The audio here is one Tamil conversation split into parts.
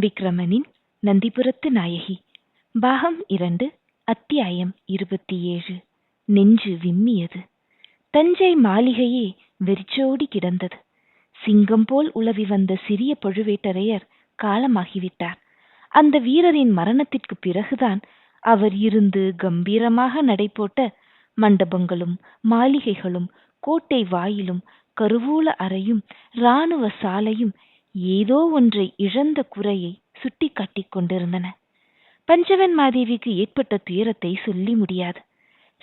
விக்ரமனின் நந்திபுரத்து நாயகி. பாகம் இரண்டு அத்தியாயம் இருபத்தி ஏழு. நெஞ்சு விம்மியது. தஞ்சை மாளிகையே வெறிச்சோடி கிடந்தது. சிங்கம் போல் உலவி வந்த சிறிய பழுவேட்டரையர் காலமாகிவிட்டார். அந்த வீரரின் மரணத்திற்கு பிறகுதான் அவர் இருந்து கம்பீரமாக நடைபோட்ட மண்டபங்களும் மாளிகைகளும் கோட்டை வாயிலும் கருவூல அறையும் இராணுவ சாலையும் ஏதோ ஒன்றை இழந்த குறையை சுட்டி காட்டிக் கொண்டிருந்தன. பஞ்சவன் மாதேவிக்கு ஏற்பட்ட துயரத்தை சொல்லி முடியாது.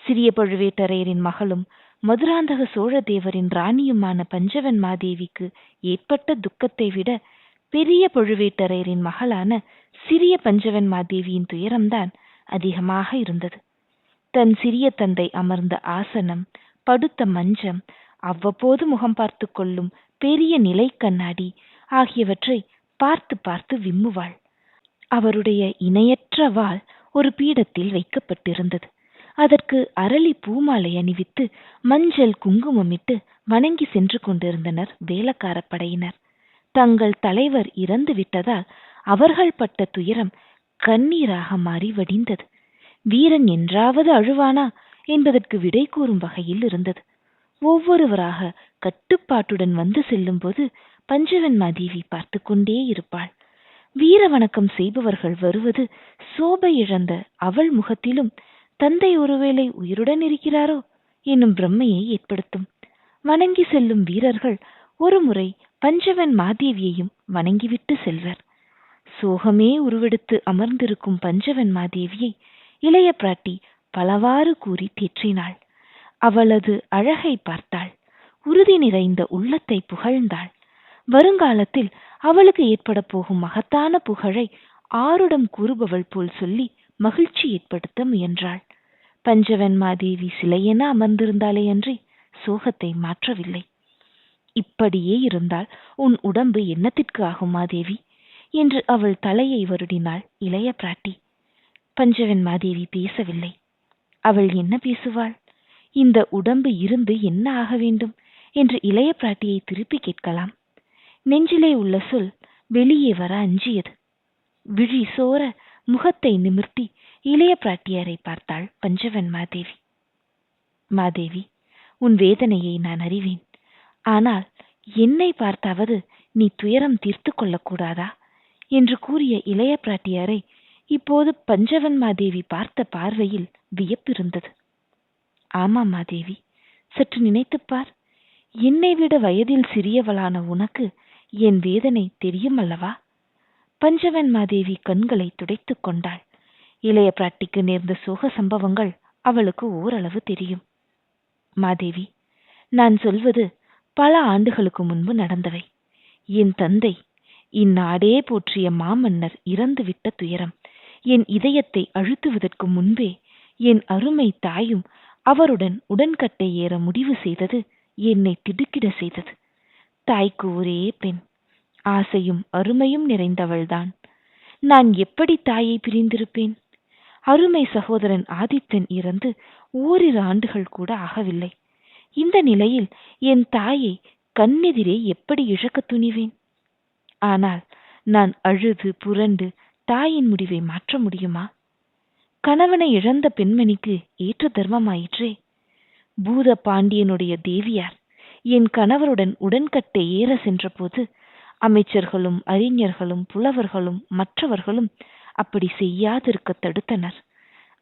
சிறிய பழுவேட்டரையரின் மகளும் மதுராந்தக சோழ தேவரின் ராணியுமான பஞ்சவன் மாதேவிக்கு ஏற்பட்ட துக்கத்தை விட பெரிய பழுவேட்டரையரின் மகளான சிறிய பஞ்சவன் மாதேவியின் துயரம்தான் அதிகமாக இருந்தது. தன் சிறிய தந்தை அமர்ந்த ஆசனம் படுத்த மஞ்சம் அவ்வப்போது முகம் பார்த்து கொள்ளும் பெரிய நிலை கண்ணாடி ஆகியவற்றை பார்த்து பார்த்து விம்முவாள். அவருடைய இணையற்ற வாள் ஒரு பீடத்தில் வைக்கப்பட்டிருந்தது. அதற்கு அரளி பூமாலை அணிவித்து மஞ்சள் குங்குமமிட்டு வணங்கி சென்று கொண்டிருந்தனர் வேலக்கார படையினர். தங்கள் தலைவர் இறந்து விட்டதால் அவர்கள் பட்ட துயரம் கண்ணீராக மாறி வடிந்தது. வீரன் என்றாவது அழுவானா என்பதற்கு விடை கூறும் வகையில் இருந்தது. ஒவ்வொருவராக கட்டுப்பாட்டுடன் வந்து செல்லும்போது பஞ்சவன் மாதேவி பார்த்து கொண்டே இருப்பாள். வீர வணக்கம் செய்பவர்கள் வருவது சோபை இழந்த அவள் முகத்திலும் தந்தை ஒருவேளை உயிருடன் இருக்கிறாரோ என்னும் பிரம்மையை ஏற்படுத்தும். வணங்கி செல்லும் வீரர்கள் ஒருமுறை பஞ்சவன் மாதேவியையும் வணங்கிவிட்டு செல்வர். சோகமே உருவெடுத்து அமர்ந்திருக்கும் பஞ்சவன் மாதேவியை இளைய பிராட்டி பலவாறு கூறி தேற்றினாள். அவளது அழகை பார்த்தாள். உறுதி நிறைந்த உள்ளத்தை புகழ்ந்தாள். வருங்காலத்தில் அவளுக்கு ஏற்பட போகும் மகத்தான புகழை ஆருடம் கூறுபவள் போல் சொல்லி மகிழ்ச்சி ஏற்படுத்த முயன்றாள். பஞ்சவன் மாதேவி சிலையென அமர்ந்திருந்தாலே அன்றி சோகத்தை மாற்றவில்லை. இப்படியே இருந்தால் உன் உடம்பு என்னத்திற்கு ஆகும் மாதேவி? என்று அவள் தலையை வருடினாள் இளைய பிராட்டி. பஞ்சவன் மாதேவி பேசவில்லை. அவள் என்ன பேசுவாள்? இந்த உடம்பு இருந்து என்ன ஆக வேண்டும்? என்று இளைய பிராட்டியை திருப்பி கேட்கலாம். நெஞ்சிலே உள்ள சொல் வெளியே வர அஞ்சியது. விழி சோர முகத்தை நிமிர்த்தி இளைய பிராட்டியாரை பார்த்தாள் பஞ்சவன் மாதேவி. மாதேவி உன் வேதனையை நான் அறிவேன். ஆனால் என்னை பார்த்தாவது நீ துயரம் தீர்த்து கொள்ளக்கூடாதா? என்று கூறிய இளைய பிராட்டியாரை இப்போது பஞ்சவன் மாதேவி பார்த்த பார்வையில் வியப்பிருந்தது. ஆமாம் மாதேவி சற்று நினைத்துப்பார் என்னை விட வயதில் சிறியவளான உனக்கு என் வேதனை தெரியும் அல்லவா? பஞ்சவன் மாதேவி கண்களை துடைத்துக் கொண்டாள். இளைய பிராட்டிக்கு நேர்ந்த சோக சம்பவங்கள் அவளுக்கு ஓரளவு தெரியும். மாதேவி நான் சொல்வது பல ஆண்டுகளுக்கு முன்பு நடந்தவை. என் தந்தை இந்நாடே போற்றிய மாமன்னர் இறந்துவிட்ட துயரம் என் இதயத்தை அழுத்துவதற்கு முன்பே என் அருமை தாயும் அவருடன் உடன்கட்டை ஏற முடிவு செய்தது என்னை திடுக்கிட செய்தது. தாய்க்கு ஒரே பெண். ஆசையும் அருமையும் நிறைந்தவள்தான். நான் எப்படி தாயை பிரிந்திருப்பேன்? அருமை சகோதரன் ஆதித்தன் இறந்து ஓரிரு ஆண்டுகள் கூட ஆகவில்லை. இந்த நிலையில் என் தாயை கண்ணெதிரே எப்படி இழக்க துணிவேன்? ஆனால் நான் அழுது புரண்டு தாயின் முடிவை மாற்ற முடியுமா? கணவனை இழந்த பெண்மணிக்கு ஏற்ற தர்மமாயிற்றே. பூத பாண்டியனுடைய தேவியார் என் கணவருடன் உடன்கட்டை ஏற சென்றபோது அமைச்சர்களும் அறிஞர்களும் புலவர்களும் மற்றவர்களும் அப்படி செய்யாதிருக்க தடுத்தனர்.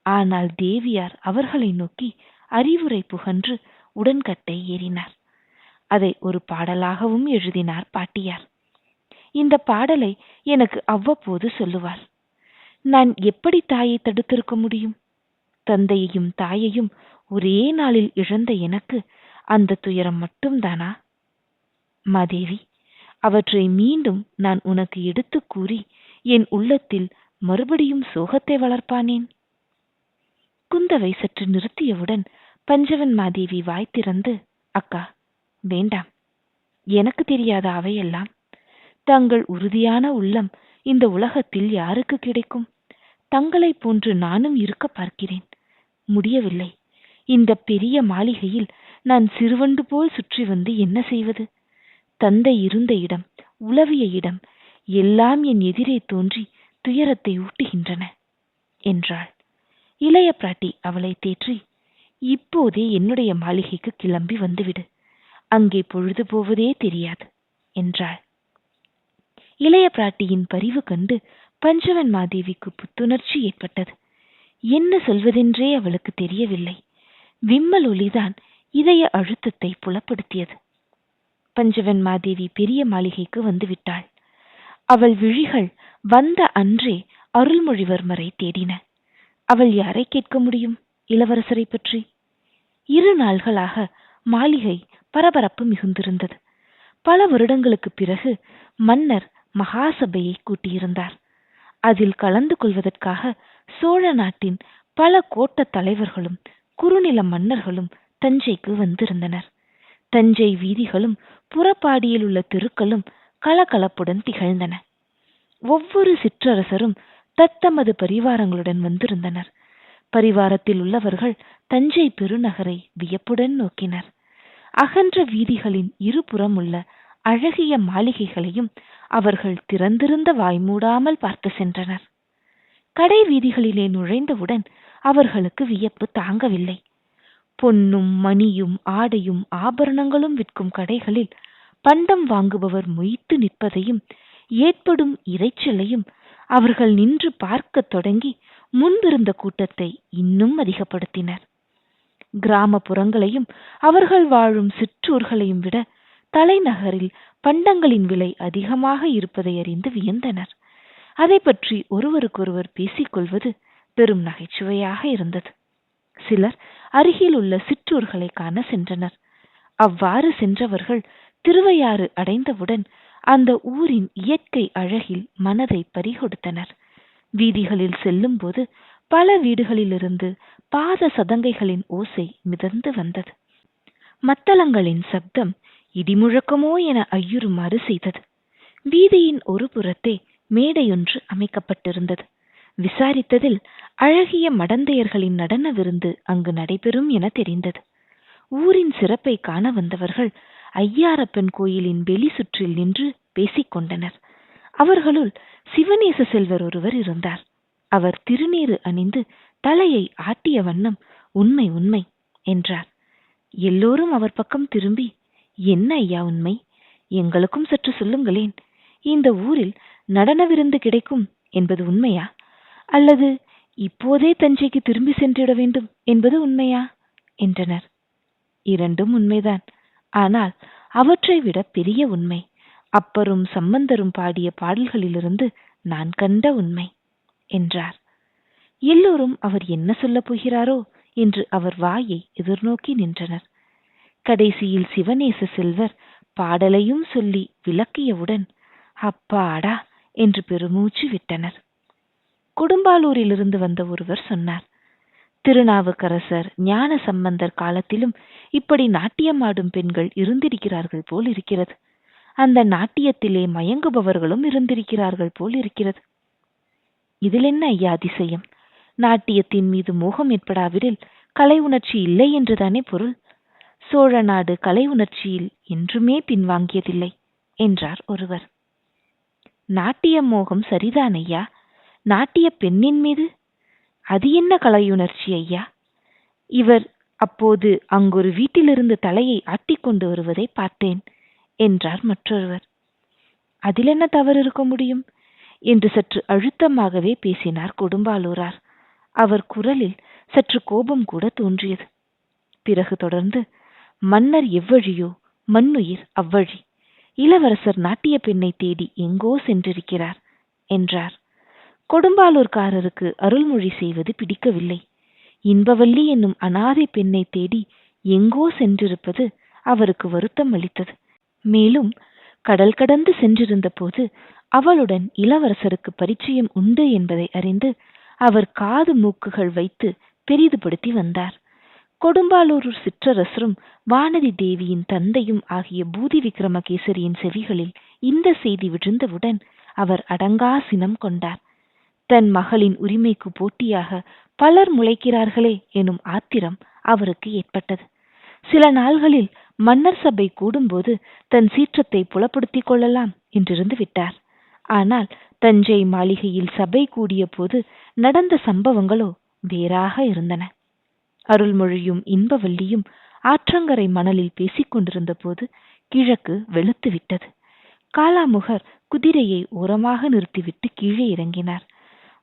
ஆனால் தேவியார் அவர்களை நோக்கி அறிவுரை புகன்று உடன்கட்டை ஏறினார். அதை ஒரு பாடலாகவும் எழுதினார் பாட்டியார். இந்த பாடலை எனக்கு அவ்வப்போது சொல்லுவார். நான் எப்படி தாயை தடுத்திருக்க முடியும்? தந்தையையும் தாயையும் ஒரே நாளில் இழந்த எனக்கு அந்த துயரம் மட்டும்தானா? மாதேவி அவற்றை மீண்டும் நான் உனக்கு எடுத்துக் கூறி என் உள்ளத்தில் மறுபடியும் சோகத்தை வளர்ப்பானேன்? குந்தவை சற்று நிறுத்தியவுடன் பஞ்சவன் மாதேவி வாய் திறந்து அக்கா வேண்டாம். எனக்கு தெரியாத அவையெல்லாம். தங்கள் உறுதியான உள்ளம் இந்த உலகத்தில் யாருக்கு கிடைக்கும்? தங்களைப் போன்று நானும் இருக்க பார்க்கிறேன். முடியவில்லை. இந்த பெரிய மாளிகையில் நான் சிறுவண்டு போல் சுற்றி வந்து என்ன செய்வது? தந்தை இருந்த இடம் உளவிய இடம் எல்லாம் என் எதிரே தோன்றி துயரத்தை ஊட்டுகின்றன என்றாள். இளைய பிராட்டி அவளை தேற்றி இப்போதே என்னுடைய மாளிகைக்கு கிளம்பி வந்துவிடு. அங்கே பொழுது போவதே தெரியாது என்றாள். இளைய பிராட்டியின் பரிவு கண்டு பஞ்சவன் மாதேவிக்கு புத்துணர்ச்சி ஏற்பட்டது. என்ன சொல்வதென்றே அவளுக்கு தெரியவில்லை. விம்மல் ஒளிதான் இதய அழுத்தத்தை புலப்படுத்தியது. பஞ்சவன் மாதேவி பெரிய மாளிகைக்கு வந்துவிட்டாள் அவள் விழிகள் வந்த அன்றே அருள்மொழிவர்மரை தேடின. அவள் யாரை கேட்க முடியும் இளவரசரை பற்றி? இரு நாள்களாக மாளிகை பரபரப்பு மிகுந்திருந்தது. பல வருடங்களுக்கு பிறகு மன்னர் மகாசபையை கூட்டியிருந்தார். அதில் கலந்து கொள்வதற்காக சோழ நாட்டின் பல கோட்ட தலைவர்களும் குறுநில மன்னர்களும் தஞ்சைக்கு வந்திருந்தனர். தஞ்சை வீதிகளும் புறப்பாடியில் உள்ள தெருக்களும் கலகலப்புடன் திகழ்ந்தன. ஒவ்வொரு சிற்றரசரும் தத்தமது பரிவாரங்களுடன் வந்திருந்தனர். பரிவாரத்தில் உள்ளவர்கள் தஞ்சை பெருநகரை வியப்புடன் நோக்கினர். அகன்ற வீதிகளின் இருபுறம் உள்ள அழகிய மாளிகைகளையும் அவர்கள் திறந்திருந்த வாய் மூடாமல் பார்த்து சென்றனர். கடை வீதிகளிலே நுழைந்தவுடன் அவர்களுக்கு வியப்பு தாங்கவில்லை. பொன்னும் மணியும் ஆடையும் ஆபரணங்களும் விற்கும் கடைகளில் பண்டம் வாங்குபவர் மொய்த்து நிற்பதையும் ஏற்படும் இரைச்சலையும் அவர்கள் நின்று பார்க்கத் தொடங்கி முன்பிருந்த கூட்டத்தை இன்னும் அதிகப்படுத்தினர். கிராமப்புறங்களையும் அவர்கள் வாழும் சிற்றூர்களையும் விட தலைநகரில் பண்டங்களின் விலை அதிகமாக இருப்பதை அறிந்து வியந்தனர். அதை பற்றி ஒருவருக்கொருவர் பேசிக்கொள்வது பெரும் நகைச்சுவையாக இருந்தது. சிலர் அருகில் உள்ள சிற்றூர்களை காண சென்றனர். அவ்வாறு சென்றவர்கள் திருவையாறு அடைந்தவுடன் அந்த ஊரின் இயற்கை அழகில் மனதை பறிகொடுத்தனர். வீதிகளில் செல்லும்போது பல வீடுகளிலிருந்து பாத சதங்கைகளின் ஓசை மிதந்து வந்தது. மத்தளங்களின் சப்தம் இடிமுழக்கமோ என ஐயுறுமாறு செய்தது. வீதியின் ஒரு புறத்தே மேடையொன்று அமைக்கப்பட்டிருந்தது. விசாரித்ததில் அழகிய மடந்தையர்களின் நடன விருந்து அங்கு நடைபெறும் என தெரிந்தது. ஊரின் சிறப்பை காண வந்தவர்கள் ஐயாரப்பன் கோயிலின் வெளி சுற்றில் நின்று பேசிக் கொண்டனர். அவர்களுள் சிவநேச செல்வர் ஒருவர் இருந்தார். அவர் திருநீறு அணிந்து தலையை ஆட்டிய வண்ணம் உண்மை உண்மை என்றார். எல்லோரும் அவர் பக்கம் திரும்பி என்ன ஐயா உண்மை? எங்களுக்கும் சற்று சொல்லுங்களேன். இந்த ஊரில் நடன விருந்து கிடைக்கும் என்பது உண்மையா? அல்லது இப்போதே தஞ்சைக்கு திரும்பி சென்றிட வேண்டும் என்பது உண்மையா? என்றனர். இரண்டும் உண்மைதான். ஆனால் அவற்றை விட பெரிய உண்மை அப்பரும் சம்பந்தரும் பாடிய பாடல்களிலிருந்து நான் கண்ட உண்மை என்றார். எல்லோரும் அவர் என்ன சொல்லப் போகிறாரோ என்று அவர் வாயை எதிர்நோக்கி நின்றனர். கடைசியில் சிவநேச செல்வர் பாடலையும் சொல்லி விளக்கியவுடன் அப்பாடா! என்று பெருமூச்சு விட்டனர். குடும்பாலூரிலிருந்து வந்த ஒருவர் சொன்னார் திருநாவுக்கரசர் ஞான சம்பந்தர் காலத்திலும் இப்படி நாட்டியமாடும் பெண்கள் இருந்திருக்கிறார்கள் போல் இருக்கிறது. அந்த நாட்டியத்திலே மயங்குபவர்களும் இருந்திருக்கிறார்கள் போல் இருக்கிறது. இதில் என்ன ஐயா அதிசயம்? நாட்டியத்தின் மீது மோகம் ஏற்படாவிடில் கலை உணர்ச்சி இல்லை என்றுதானே பொருள்? சோழ நாடு கலை உணர்ச்சியில் என்றுமே பின்வாங்கியதில்லை என்றார் ஒருவர். நாட்டிய மோகம் சரிதான் ஐயா. நாட்டிய பெண்ணின் மீது? அது என்ன கலையுணர்ச்சி ஐயா? இவர் அப்போது அங்கொரு வீட்டிலிருந்து தலையை ஆட்டிக்கொண்டு வருவதை பார்த்தேன் என்றார் மற்றொருவர். அதில் என்ன தவறு இருக்க முடியும்? என்று சற்று அழுத்தமாகவே பேசினார் கொடும்பாலூரார். அவர் குரலில் சற்று கோபம் கூட தோன்றியது. பிறகு தொடர்ந்து மன்னர் எவ்வழியோ மண்ணுயிர் அவ்வழி. இளவரசர் நாட்டிய பெண்ணை தேடி எங்கோ சென்றிருக்கிறார் என்றார். கொடும்பாலூர்காரருக்கு அருள்மொழி செய்வது பிடிக்கவில்லை. இன்பவல்லி என்னும் அனாதை பெண்ணை தேடி எங்கோ சென்றிருப்பது அவருக்கு வருத்தம் அளித்தது. மேலும் கடல் கடந்து சென்றிருந்த போது அவளுடன் இளவரசருக்கு பரிச்சயம் உண்டு என்பதை அறிந்து அவர் காது மூக்குகள் வைத்து பெரிதுபடுத்தி வந்தார். கொடும்பாலூர் சிற்றரசரும் வானதி தேவியின் தந்தையும் ஆகிய பூதி விக்ரமகேசரியின் செவிகளில் இந்த செய்தி விழுந்தவுடன் அவர் அடங்கா சினம் கொண்டார். தன் மகளின் உரிமைக்கு போட்டியாக பலர் முளைக்கிறார்களே எனும் ஆத்திரம் அவருக்கு ஏற்பட்டது. சில நாள்களில் மன்னர் சபை கூடும்போது தன் சீற்றத்தை புலப்படுத்திக் கொள்ளலாம் என்றிருந்து விட்டார். ஆனால் தஞ்சை மாளிகையில் சபை கூடிய போது நடந்த சம்பவங்களோ வேறாக இருந்தன. அருள்மொழியும் இன்பவல்லியும் ஆற்றங்கரை மணலில் பேசிக் கொண்டிருந்த போது கிழக்கு வெளுத்து விட்டது காலாமுகர் குதிரையை ஓரமாக நிறுத்திவிட்டு கீழே இறங்கினார்.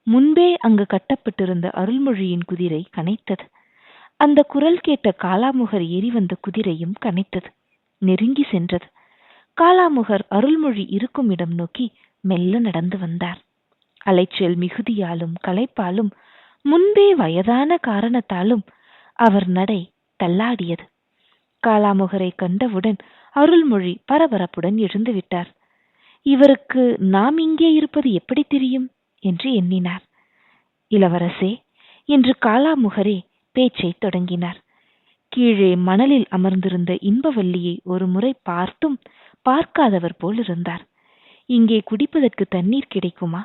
முன்பே அங்கு கட்டப்பட்டிருந்த அருள்மொழியின் குதிரை கனைத்தது. அந்த குரல் கேட்ட காலாமுகர் ஏறி வந்த குதிரையும் கனைத்தது. நெருங்கி சென்றது. காலாமுகர் அருள்மொழி இருக்கும் இடம் நோக்கி மெல்ல நடந்து வந்தார். அலைச்சல் மிகுதியாலும் களைப்பாலும் முன்பே வயதான காரணத்தாலும் அவர் நடை தள்ளாடியது. காலாமுகரை கண்டவுடன் அருள்மொழி பரபரப்புடன் எழுந்து விட்டார். இவருக்கு நாம் இங்கே இருப்பது எப்படி தெரியும்? என்று எண்ணினார். இளவரசே என்று காலாமுகரே பேச்சை தொடங்கினார். கீழே மணலில் அமர்ந்திருந்த இன்பவல்லியை ஒரு முறை பார்த்தும் பார்க்காதவர் போல் இருந்தார். இங்கே குடிப்பதற்கு தண்ணீர் கிடைக்குமா?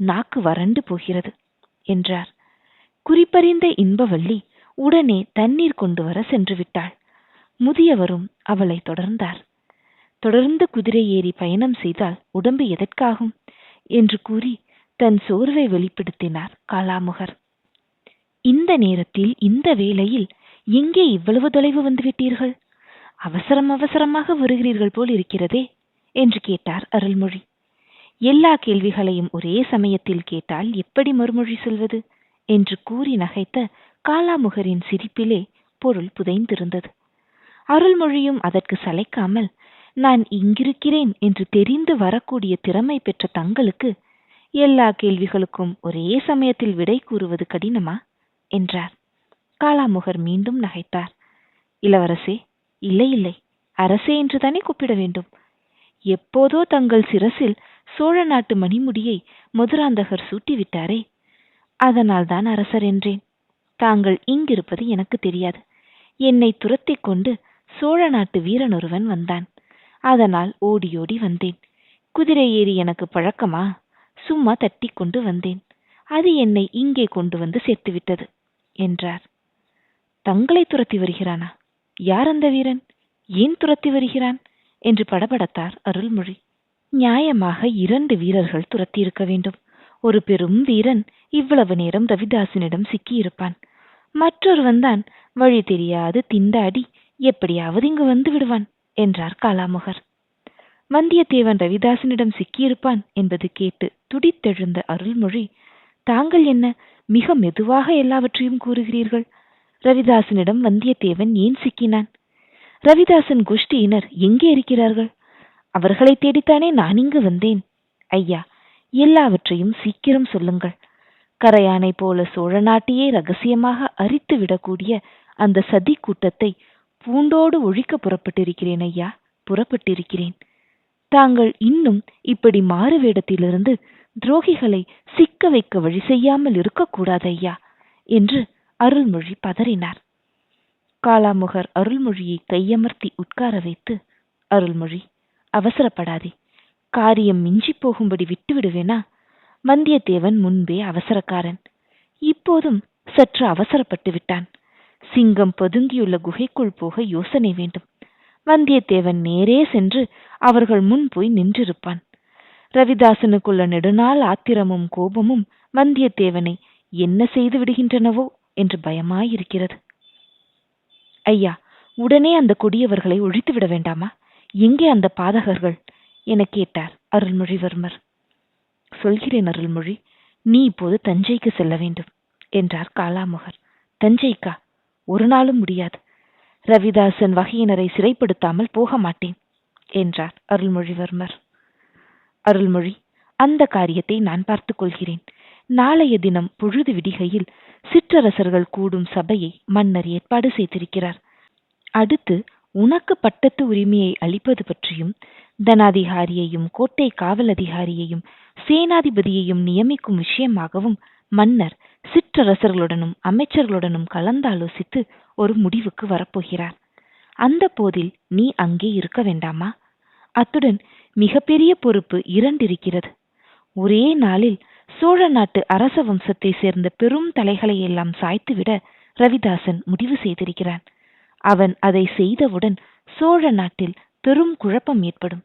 நாக்கு வறண்டு போகிறது என்றார். குறிப்பறிந்த இன்பவல்லி உடனே தண்ணீர் கொண்டு வர சென்று விட்டாள். முதியவரும் அவளை தொடர்ந்தார். தொடர்ந்து குதிரை ஏறி பயணம் செய்தால் உடம்பு எதற்காகும்? என்று கூறி தன் சோர்வை வெளிப்படுத்தினார் காலாமுகர். இந்த நேரத்தில் இந்த வேளையில் எங்கே இவ்வளவு தொலைவு வந்துவிட்டீர்கள்? அவசரம் அவசரமாக வருகிறீர்கள் போல் இருக்கிறதே என்று கேட்டார் அருள்மொழி. எல்லா கேள்விகளையும் ஒரே சமயத்தில் கேட்டால் எப்படி மறுமொழி சொல்வது? என்று கூறி நகைத்த காலாமுகரின் சிரிப்பிலே பொருள் புதைந்திருந்தது. அருள்மொழியும் அதற்கு சளைக்காமல் நான் இங்கிருக்கிறேன் என்று தெரிந்து வரக்கூடிய திறமை பெற்ற தங்களுக்கு எல்லா கேள்விகளுக்கும் ஒரே சமயத்தில் விடை கூறுவது கடினமா? என்றார். காலாமுகர் மீண்டும் நகைத்தார். இளவரசே இல்லை இல்லை அரசே என்றுதானே கூப்பிட வேண்டும். எப்போதோ தங்கள் சிரசில் சோழ நாட்டு மணிமுடியை மதுராந்தகர் சூட்டிவிட்டாரே. அதனால் தான் அரசர் என்றேன். தாங்கள் இங்கிருப்பது எனக்கு தெரியாது. என்னை துரத்தி கொண்டு சோழ நாட்டு வீரன் ஒருவன் வந்தான். அதனால் ஓடியோடி வந்தேன். குதிரை ஏறி எனக்கு பழக்கமா? சும்மா தட்டி கொண்டு வந்தேன். அது என்னை இங்கே கொண்டு வந்து சேர்த்துவிட்டது என்றார். தங்களை துரத்தி வருகிறானா? யார் அந்த வீரன்? ஏன் துரத்தி வருகிறான்? என்று படபடத்தார் அருள்மொழி. நியாயமாக இரண்டு வீரர்கள் துரத்தி இருக்க வேண்டும். ஒரு பெரும் வீரன் இவ்வளவு நேரம் ரவிதாசனிடம் சிக்கியிருப்பான். மற்றொருவன் தான் வழி தெரியாது திண்டாடி எப்படியாவது இங்கு வந்து விடுவான் என்றார் காலாமுகர். வந்தியத்தேவன் ரவிதாசனிடம் சிக்கியிருப்பான் என்பது கேட்டு துடித்தெழுந்த அருள்மொழி தாங்கள் என்ன மிக மெதுவாக எல்லாவற்றையும் கூறுகிறீர்கள்? ரவிதாசனிடம் வந்தியத்தேவன் ஏன் சிக்கினான்? ரவிதாசன் குஷ்டியினர் எங்கே இருக்கிறார்கள்? அவர்களை தேடித்தானே நான் இங்கு வந்தேன். ஐயா எல்லாவற்றையும் சீக்கிரம் சொல்லுங்கள். கரையானை போல சோழ நாட்டையே ரகசியமாக அரித்து விடக்கூடிய அந்த சதி கூட்டத்தை பூண்டோடு ஒழிக்க புறப்பட்டிருக்கிறேன் ஐயா புறப்பட்டிருக்கிறேன். தாங்கள் இன்னும் இப்படி மாறு வேடத்திலிருந்து துரோகிகளை சிக்க வைக்க வழி செய்யாமல் இருக்கக்கூடாது ஐயா என்று அருள்மொழி பதறினார். காலாமுகர் அருள்மொழியை கையமர்த்தி உட்கார வைத்து அருள்மொழி அவசரப்படாதே. காரியம் மிஞ்சி போகும்படி விட்டு விடுவேனா வந்தியத்தேவன் முன்பே அவசரக்காரன். இப்போதும் சற்று அவசரப்பட்டு விட்டான். சிங்கம் பதுங்கியுள்ள குகைக்குள் போக யோசனை வேண்டும். வந்தியத்தேவன் நேரே சென்று அவர்கள் முன் போய் நின்றிருப்பான். ரவிதாசனுக்குள்ள நெடுநாள் ஆத்திரமும் கோபமும் வந்தியத்தேவனை என்ன செய்து விடுகின்றனவோ என்று பயமாயிருக்கிறது. ஐயா உடனே அந்த கொடியவர்களை ஒழித்து விட வேண்டாமா? எங்கே அந்த பாதகர்கள்? என கேட்டார் அருள்மொழிவர்மர். சொல்கிறேன் அருள்மொழி நீ இப்போது தஞ்சைக்கு செல்ல வேண்டும் என்றார் காலாமுகர் தஞ்சைக்கா ஒரு நாளும் முடியாது. ரவிதாசன் வகையினரை சிறைப்படுத்தாமல் போக மாட்டேன் என்றார் அருள்மொழிவர்மர். அருள்மொழி அந்த காரியத்தை நான் பார்த்துக் கொள்கிறேன். நாளைய தினம் பொழுது விடிகையில் சிற்றரசர்கள் கூடும் சபையை மன்னர் ஏற்பாடு செய்திருக்கிறார். அடுத்து உனக்கு பட்டத்து உரிமையை அளிப்பது பற்றியும் தனாதிகாரியையும் கோட்டை காவல் அதிகாரியையும் சேனாதிபதியையும் நியமிக்கும் விஷயமாகவும் மன்னர் சிற்றரசர்களுடனும் அமைச்சர்களுடனும் கலந்தாலோசித்து ஒரு முடிவுக்கு வரப்போகிறார். அந்த போதில் நீ அங்கே இருக்க வேண்டாமா? அத்துடன் மிகப்பெரிய பொறுப்பு இரண்டிருக்கிறது. ஒரே நாளில் சோழ நாட்டு அரச வம்சத்தை சேர்ந்த பெரும் தலைகளை எல்லாம் சாய்த்துவிட ரவிதாசன் முடிவு செய்திருக்கிறான். அவன் அதை செய்தவுடன் சோழ நாட்டில் பெரும் குழப்பம் ஏற்படும்.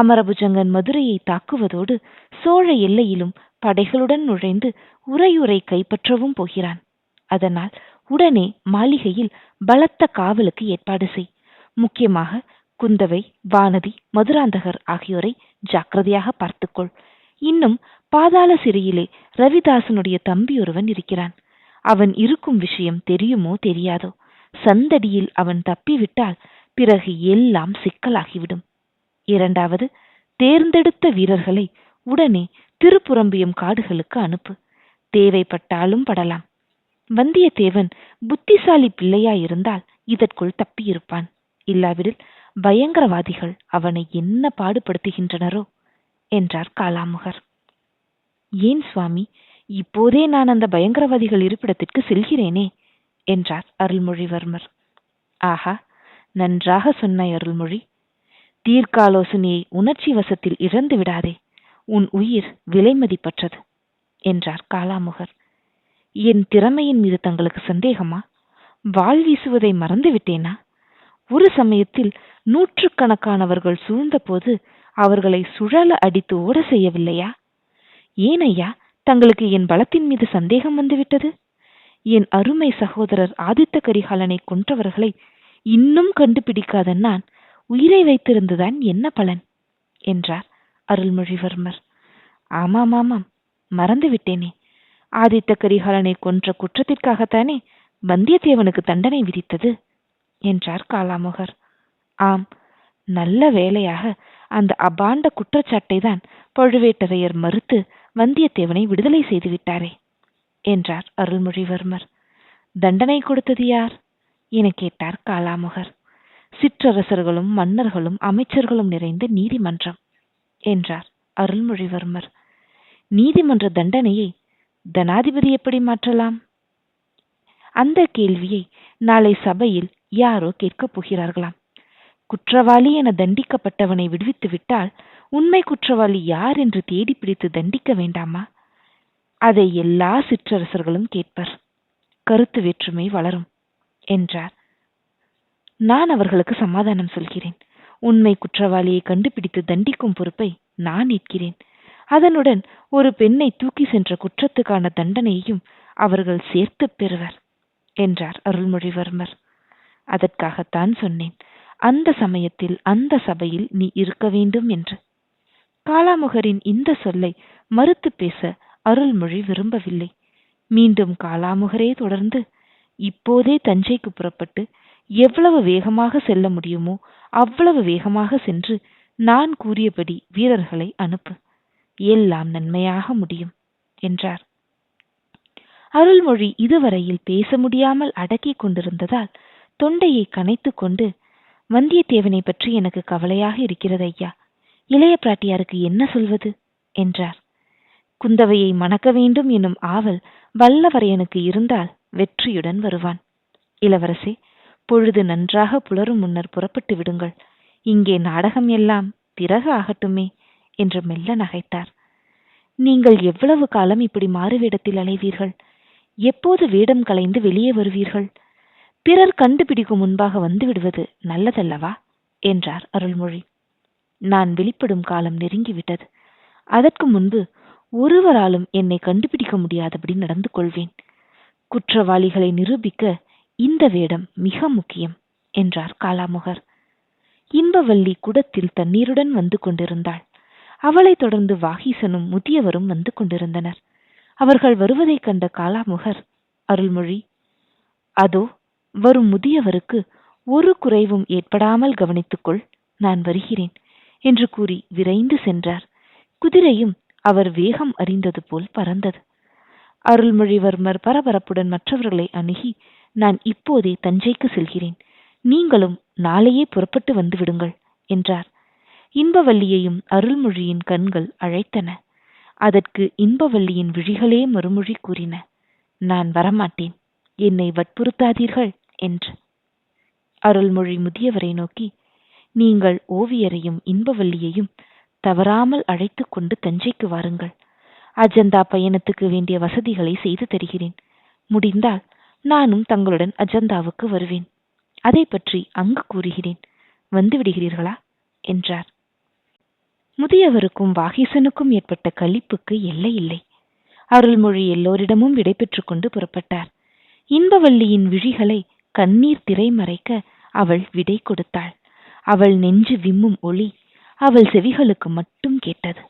அமரபுஜங்கன் மதுரையை தாக்குவதோடு சோழ எல்லையிலும் படைகளுடன் நுழைந்து உறையுரை கைப்பற்றவும் போகிறான். அதனால் உடனே மாளிகையில் பலத்த காவலுக்கு ஏற்பாடு செய். முக்கியமாக குந்தவை வானதி மதுராந்தகர் ஆகியோரை ஜாக்கிரதையாக பார்த்துக்கொள். இன்னும் பாதாள சிறையிலே ரவிதாசனுடைய தம்பி ஒருவன் இருக்கிறான். அவன் இருக்கும் விஷயம் தெரியுமோ தெரியாதோ சந்தடியில் அவன் தப்பிவிட்டால் பிறகு எல்லாம் சிக்கலாகிவிடும். இரண்டாவது தேர்ந்தெடுத்த வீரர்களை உடனே திருப்புறம்பியம் காடுகளுக்கு அனுப்பு. தேவைப்பட்டாலும் படலாம். வந்தியத்தேவன் புத்திசாலி பிள்ளையாயிருந்தால் இதற்குள் தப்பியிருப்பான். இல்லாவிடில் பயங்கரவாதிகள் அவனை என்ன பாடுபடுத்துகின்றனரோ என்றார் காலாமுகர். ஏன் சுவாமி இப்போதே நான் அந்த பயங்கரவாதிகள் இருப்பிடத்திற்கு செல்கிறேனே என்றார் அருள்மொழிவர்மர். ஆஹா நன்றாக சொன்னாய் அருள்மொழி. தீர்க்காலோசனையை உணர்ச்சி வசத்தில் இழந்து விடாதே உன் உயிர் விலைமதிப்பற்றது என்றார் காலாமுகர். என் திறமையின் மீது தங்களுக்கு சந்தேகமா? வாள் வீசுவதை மறந்து விட்டேனா? ஒரு சமயத்தில் நூற்றுக்கணக்கானவர்கள் சூழ்ந்தபோது அவர்களை சுழல அடித்து ஓட செய்யவில்லையா? ஏன் ஐயா தங்களுக்கு என் பலத்தின் மீது சந்தேகம் வந்துவிட்டது? என் அருமை சகோதரர் ஆதித்த கரிகாலனை கொன்றவர்களை இன்னும் கண்டுபிடிக்காத நான் உயிரை வைத்திருந்துதான் என்ன பலன்? என்றார். அருள்மொழிவர்மர் ஆமாம் ஆமாம். மறந்து விட்டேனே. ஆதித்த கரிகாலனை கொன்ற குற்றத்திற்காகத்தானே வந்தியத்தேவனுக்கு தண்டனை விதித்தது? என்றார் காலாமுகர். ஆம் நல்ல வேலையாக அந்த அபாண்ட குற்றச்சாட்டை தான் பழுவேட்டரையர் மறுத்து வந்தியத்தேவனை விடுதலை செய்து விட்டாரே என்றார் அருள்மொழிவர்மர் தண்டனை கொடுத்தது யார்? என கேட்டார் காலாமுகர். சிற்றரசர்களும் மன்னர்களும் அமைச்சர்களும் நிறைந்த நீதிமன்றம். என்றார் அருள்மொழிவர்மர். நீதிமன்ற தண்டனையை தனாதிபதி எப்படி மாற்றலாம்? அந்த கேள்வியை நாளை சபையில் யாரோ கேட்கப் போகிறார்களாம். குற்றவாளி என தண்டிக்கப்பட்டவனை விடுவித்து விட்டால் உண்மை குற்றவாளி யார் என்று தேடி பிடித்து தண்டிக்க வேண்டாமா? அதை எல்லா சிற்றரசர்களும் கேட்பர். கருத்து வேற்றுமை வளரும் என்றார். நான் அவர்களுக்கு சமாதானம் சொல்கிறேன். உண்மை குற்றவாளியை கண்டுபிடித்து தண்டிக்கும் பொறுப்பை நான் ஏற்கிறேன். அதனுடன் ஒரு பெண்ணை தூக்கி சென்ற குற்றத்துக்கான தண்டனையையும் அவர்கள் சேர்த்து பெறுவர் என்றார் அருள்மொழிவர்மர். அதற்காகத்தான் சொன்னேன் அந்த சமயத்தில் அந்த சபையில் நீ இருக்க வேண்டும் என்று. காலாமுகரின் இந்த சொல்லை மறுத்து பேச அருள்மொழி விரும்பவில்லை. மீண்டும் காலாமுகரே தொடர்ந்து இப்போதே தஞ்சைக்கு புறப்பட்டு எவ்வளவு வேகமாக செல்ல முடியுமோ அவ்வளவு வேகமாக சென்று நான் கூறியபடி வீரர்களை அனுப்பு. எல்லாம் நன்மையாக முடியும் என்றார். அருள்மொழி இதுவரையில் பேச முடியாமல் அடக்கிக் கொண்டிருந்ததால் தொண்டையை கனைத்து கொண்டு வந்தியத்தேவனை பற்றி எனக்கு கவலையாக இருக்கிறது ஐயா. இளைய பிராட்டியாருக்கு என்ன சொல்வது? என்றார். குந்தவையை மணக்க வேண்டும் என்னும் ஆவல் வல்லவரையனுக்கு இருந்தால் வெற்றியுடன் வருவான். இளவரசே பொழுது நன்றாக புலரும் முன்னர் புறப்பட்டு விடுங்கள். இங்கே நாடகம் எல்லாம் பிறகு ஆகட்டுமே என்று மெல்ல நகைத்தார். நீங்கள் எவ்வளவு காலம் இப்படி மாறு வேடத்தில் அலைவீர்கள்? எப்போது வேடம் கலைந்து வெளியே வருவீர்கள்? பிறர் கண்டுபிடிக்கும் முன்பாக வந்து விடுவது நல்லதல்லவா? என்றார் அருள்மொழி. நான் வெளிப்படும் காலம் நெருங்கிவிட்டது. அதற்கு முன்பு ஒருவராலும் என்னை கண்டுபிடிக்க முடியாதபடி நடந்து கொள்வேன். குற்றவாளிகளை நிரூபிக்க இந்த வேடம் மிக முக்கியம் என்றார் காலாமுகர். இன்பவல்லி குடத்தில் தண்ணீருடன் வந்து கொண்டிருந்தாள். அவளைத் தொடர்ந்து வாகீசனும் முதியவரும் வந்து கொண்டிருந்தனர். அவர்கள் வருவதைக் கண்ட காலாமுகர் அருள்மொழி அதோ வரும் முதியவருக்கு ஒரு குறைவும் ஏற்படாமல் கவனித்துக்கொள் நான் வருகிறேன் என்று கூறி விரைந்து சென்றார். குதிரையும் அவர் வேகம் அறிந்தது போல் பறந்தது. அருள்மொழிவர்மர் பரபரப்புடன் மற்றவர்களை அணுகி நான் இப்போதே தஞ்சைக்கு செல்கிறேன். நீங்களும் நாளையே புறப்பட்டு வந்து விடுங்கள் என்றார். இன்பவல்லியையும் அருள்மொழியின் கண்கள் அழைத்தன. அதற்கு இன்பவல்லியின் விழிகளே மறுமொழி கூறின. நான் வரமாட்டேன் என்னை வற்புறுத்தாதீர்கள் என்று. அருள்மொழி முதியவரை நோக்கி நீங்கள் ஓவியரையும் இன்பவல்லியையும் தவறாமல் அழைத்து கொண்டு தஞ்சைக்கு வாருங்கள். அஜந்தா பயணத்துக்கு வேண்டிய வசதிகளை செய்து தருகிறேன். முடிந்தால் நானும் தங்களுடன் அஜந்தாவுக்கு வருவேன். அதை பற்றி அங்கு கூறுகிறேன். வந்து விடுகிறீர்களா? என்றார். முதியவருக்கும் வாகீசனுக்கும் ஏற்பட்ட களிப்புக்கு எல்லை இல்லை. அருள்மொழி எல்லோரிடமும் விடை கொண்டு புறப்பட்டார். இன்பவல்லியின் விழிகளை கண்ணீர் திரை மறைக்க அவள் விடை கொடுத்தாள். அவள் நெஞ்சு விம்மும் ஒளி அவள் செவிகளுக்கு மட்டும் கேட்டது.